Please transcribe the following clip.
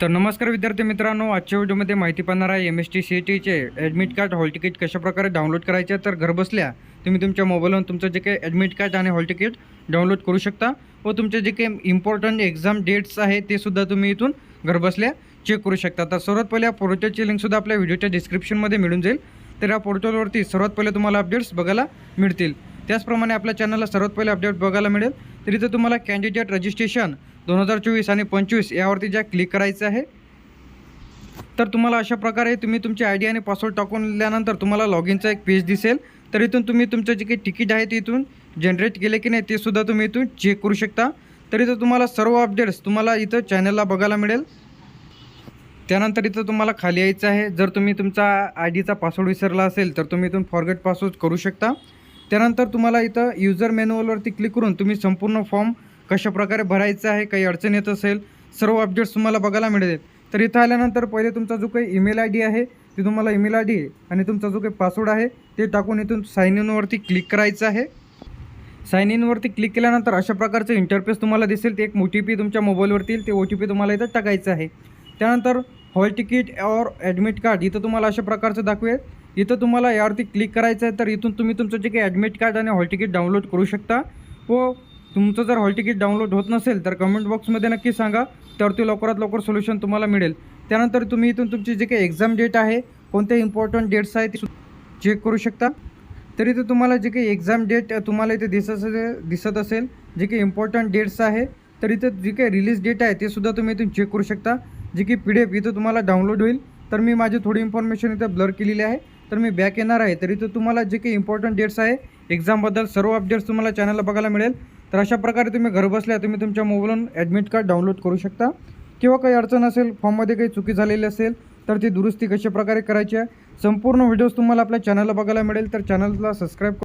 तर नमस्कार विद्यार्थी मित्रांनो आजच्या व्हिडिओमध्ये माहिती पाहणार आहे एम एस टी सी टीचे ॲडमिट कार्ड हॉल तिकीट कशाप्रकारे डाउनलोड करायचे तर घरबसल्या तुम्ही तुमच्या मोबाईलवरून तुमचं जे काही ॲडमिट कार्ड आणि हॉल तिकीट डाउनलोड करू शकता व तुमचे जे काही इम्पॉर्टंट एक्झाम डेट्स आहे ते सुद्धा तुम्ही इथून घरबसल्या चेक करू शकता. तर सर्वात पहिले या पोर्टलची लिंकसुद्धा आपल्या व्हिडिओच्या डिस्क्रिप्शनमध्ये मिळून जाईल. तर या पोर्टलवरती सर्वात पहिले तुम्हाला अपडेट्स बघायला मिळतील. त्याचप्रमाणे आपल्या चॅनलला सर्वात पहिले अपडेट बघायला मिळेल. तर इथं तुम्हाला कॅन्डिडेट रजिस्ट्रेशन दोन हजार चोवीस आणि पंचवीस यावरती ज्या क्लिक करायचं आहे तर तुम्हाला अशा प्रकारे तुम्ही तुमची आय डी आणि पासवर्ड टाकून दिल्यानंतर तुम्हाला लॉग इनचा एक पेज दिसेल. तर इथून तुम्ही तुमचं जे काही तिकीट आहे ते इथून जनरेट केले की नाही ते सुद्धा तुम्ही इथून चेक करू शकता. तर इथं तुम्हाला सर्व अपडेट्स तुम्हाला इथं चॅनलला बघायला मिळेल. त्यानंतर इथं तुम्हाला खाली यायचं आहे. जर तुम्ही तुमचा आय डीचा पासवर्ड विसरला असेल तर तुम्ही इथून फॉरगेट पासवर्ड करू शकता. त्यानंतर तुम्हाला इथं युजर मॅन्युअलवरती क्लिक करून तुम्ही संपूर्ण फॉर्म कशाप्रकारे भरायचा आहे काही अडचण येत असेल सर्व अपडेट्स तुम्हाला बघायला मिळेल. तर इथं आल्यानंतर पहिले तुमचा जो काही ईमेल आय डी आहे ते तुम्हाला ईमेल आय डी आणि तुमचा जो काही पासवर्ड आहे ते टाकून इथून साईन इनवरती क्लिक करायचं आहे. साईन इनवरती क्लिक केल्यानंतर अशा प्रकारचं इंटरफेस तुम्हाला दिसेल. ते एक ओ टी पी तुमच्या मोबाईलवरती येईल ते ओ टी पी तुम्हाला इथं टाकायचं आहे. त्यानंतर हॉल तिकीट और ॲडमिट कार्ड इथं तुम्हाला अशा प्रकारचं दाखवेल. इथं तुम्हाला यावरती क्लिक करायचं आहे तर इथून तुम्ही तुमचं जे काही ॲडमिट कार्ड आणि हॉल तिकीट डाउनलोड करू शकता. व तुमचं जर हॉल तिकीट डाउनलोड होत नसेल तर कमेंट बॉक्समध्ये नक्की सांगा त्यावरती लवकरात लवकर सोल्युशन तुम्हाला मिळेल. त्यानंतर तुम्ही इथून तुमची जे काही एक्झाम डेट आहे कोणते इम्पॉर्टंट डेट्स आहेत ते चेक करू शकता. तर इथं तुम्हाला जे काही एक्झाम डेट तुम्हाला इथे दिसत असेल दिसत असेल जे काही इम्पॉर्टंट डेट्स आहे तर इथं जे काही रिलीज डेट आहे ते सुद्धा तुम्ही इथून चेक करू शकता. जे की पी डी एफ इथं तुम्हाला डाउनलोड होईल. तर मी माझी थोडी इन्फॉर्मेशन इथं ब्लर केलेली आहे. तर मी बॅक येणार आहे. तर तुम्हाला जे काही इम्पॉर्टंट डेट्स आहे एक्झामबद्दल सर्व अपडेट्स तुम्हाला चॅनलला बघायला मिळेल. तर अशा प्रकारे तुम्ही घरबसल्या तुम्ही तुमच्या मोबाईलवरून ॲडमिट कार्ड डाउनलोड करू शकता. किंवा काही अडचण असेल फॉर्ममध्ये काही चुकी झालेली असेल तर ती दुरुस्ती कशा प्रकारे करायची आहे संपूर्ण व्हिडिओज तुम्हाला आपल्या चॅनलला बघायला मिळेल. तर चॅनलला सबस्क्राईब